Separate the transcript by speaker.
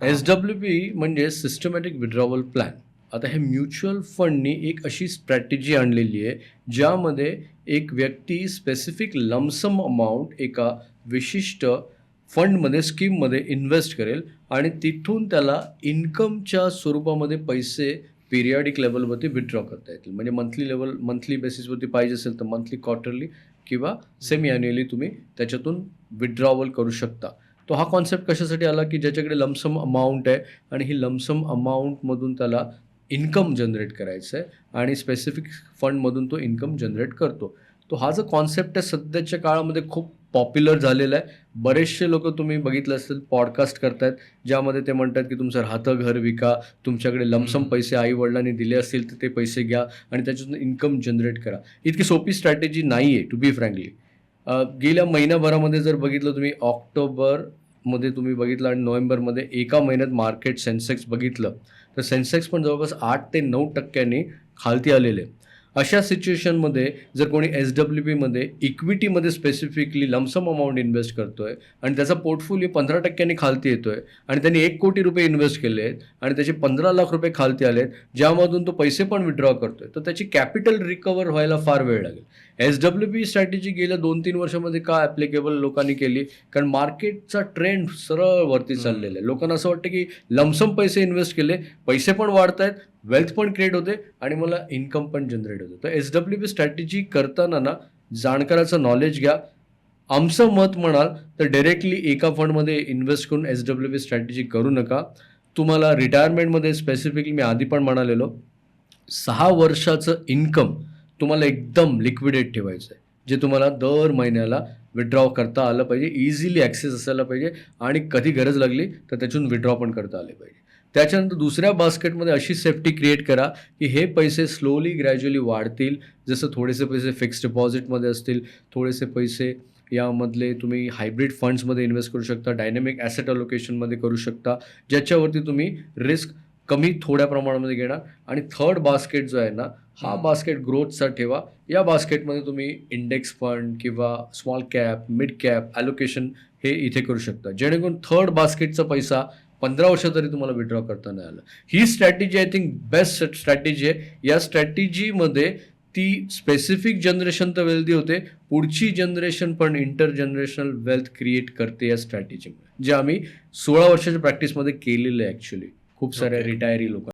Speaker 1: S W P म्हणजे systematic withdrawal plan आता हे म्युच्युअल फंडनी एक अशी स्ट्रॅटेजी आणलेली आहे ज्यामध्ये एक व्यक्ती स्पेसिफिक लमसम अमाऊंट एका विशिष्ट फंडमध्ये स्कीममध्ये इन्व्हेस्ट करेल आणि तिथून त्याला इन्कमच्या स्वरूपामध्ये पैसे पिरियडिक लेवलवरती विथड्रॉ करता येतील. म्हणजे मंथली लेवल मंथली बेसिसवरती पाहिजे असेल तर मंथली क्वार्टरली किंवा सेमी अॅन्युअली तुम्ही त्याच्यातून विड्रॉवल करू शकता. तो हा कॉन्सेप्ट कशासाठी आला की ज्याच्याकडे लमसम अमाऊंट आहे आणि ही लमसम अमाऊंटमधून त्याला इन्कम जनरेट करायचं आहे आणि स्पेसिफिक फंडमधून तो इन्कम जनरेट करतो. तो हा जो कॉन्सेप्ट आहे सध्याच्या काळामध्ये खूप पॉप्युलर झालेला आहे. बरेचसे लोक तुम्ही बघितलं असेल पॉडकास्ट करतायत ज्यामध्ये ते म्हणतात की तुमचं राहतं घर विका तुमच्याकडे लमसम. पैसे आई वडिलांनी दिले असतील तर ते पैसे घ्या आणि त्याच्यातून इन्कम जनरेट करा. इतकी सोपी स्ट्रॅटेजी नाही आहे टू बी फ्रँकली गेल्या महिन्याभरामध्ये जर बघितलं तुम्ही ऑक्टोबरमध्ये तुम्ही बघितलं आणि नोव्हेंबरमध्ये एका महिन्यात मार्केट सेन्सेक्स बघितलं तर सेन्सेक्स पण जवळपास आठ ते नऊ टक्क्यांनी खालती आलेले आहे. अशा सिच्युएशनमध्ये जर कोणी एस डब्ल्यू पीमध्ये इक्विटीमध्ये specifically lump sum amount invest करतोय आणि त्याचा पोर्टफोलिओ पंधरा टक्क्यांनी खालती येतोय आणि त्यांनी एक कोटी रुपये इन्व्हेस्ट केले आहेत आणि त्याचे पंधरा लाख रुपये खालती आले आहेत ज्यामधून तो पैसे पण विड्रॉ करतोय तर त्याची कॅपिटल रिकवर व्हायला फार वेळ लागेल. एस डब्ल्यू पी स्ट्रॅटेजी गेल्या दोन तीन वर्षामध्ये का ॲप्लिकेबल लोकांनी केली? कारण मार्केटचा ट्रेंड सरळ वरती चाललेला आहे. लोकांना असं वाटतं की लमसम पैसे इन्व्हेस्ट केले पैसे पण वाढत आहेत वेल्थ पण क्रिएट होते आणि मला इन्कम पण जनरेट होते. तर एस डब्ल्यू पी स्ट्रॅटेजी करताना ना जाणकाराचं नॉलेज घ्या. आमचं मत म्हणाल तर डायरेक्टली एका फंडमध्ये इन्व्हेस्ट करून एस डब्ल्यू पी स्ट्रॅटेजी करू नका. तुम्हाला रिटायरमेंटमध्ये स्पेसिफिकली मी आधी पण म्हणालेलो सहा वर्षाचं इन्कम तुम्हाला एकदम लिक्विडेट ठेवायचं आहे. जे तुम्हाला दर महिन्याला विड्रॉ करता आलं पाहिजे इझिली ॲक्सेस असायला पाहिजे आणि कधी गरज लागली तर त्याच्यातून विड्रॉ पण करता आले पाहिजे. त्याच्यानंतर दुसऱ्या बास्केटमध्ये अशी सेफ्टी क्रिएट करा की हे पैसे स्लोली ग्रॅज्युअली वाढतील. जसं थोडेसे पैसे फिक्स डिपॉझिटमध्ये असतील थोडेसे पैसे यामधले तुम्ही हायब्रिड फंड्समध्ये इन्व्हेस्ट करू शकता डायनॅमिक ॲसेट अलोकेशनमध्ये करू शकता ज्याच्यावरती तुम्ही रिस्क कमी थोड्या प्रमाणामध्ये घेणार. आणि थर्ड बास्केट जो आहे ना हा. बास्केट ग्रोथचा ठेवा. या बास्केटमध्ये तुम्ही इंडेक्स फंड किंवा small cap mid cap allocation हे इथे करू शकता. जेणेकरून थर्ड बास्केटचा पैसा पंधरा वर्ष तरी तुम्हाला विड्रॉ करता नाही आलं. ही strategy I think best strategy आहे. या स्ट्रॅटेजीमध्ये ती स्पेसिफिक जनरेशन तर वेल्दी होते. पुढची जनरेशन पण इंटर जनरेशनल वेल्थ क्रिएट करते या स्ट्रॅटेजीमुळे जे आम्ही सोळा वर्षाच्या प्रॅक्टिसमध्ये केलेलं आहे ॲक्च्युली खूप साऱ्या. रिटायरी लोक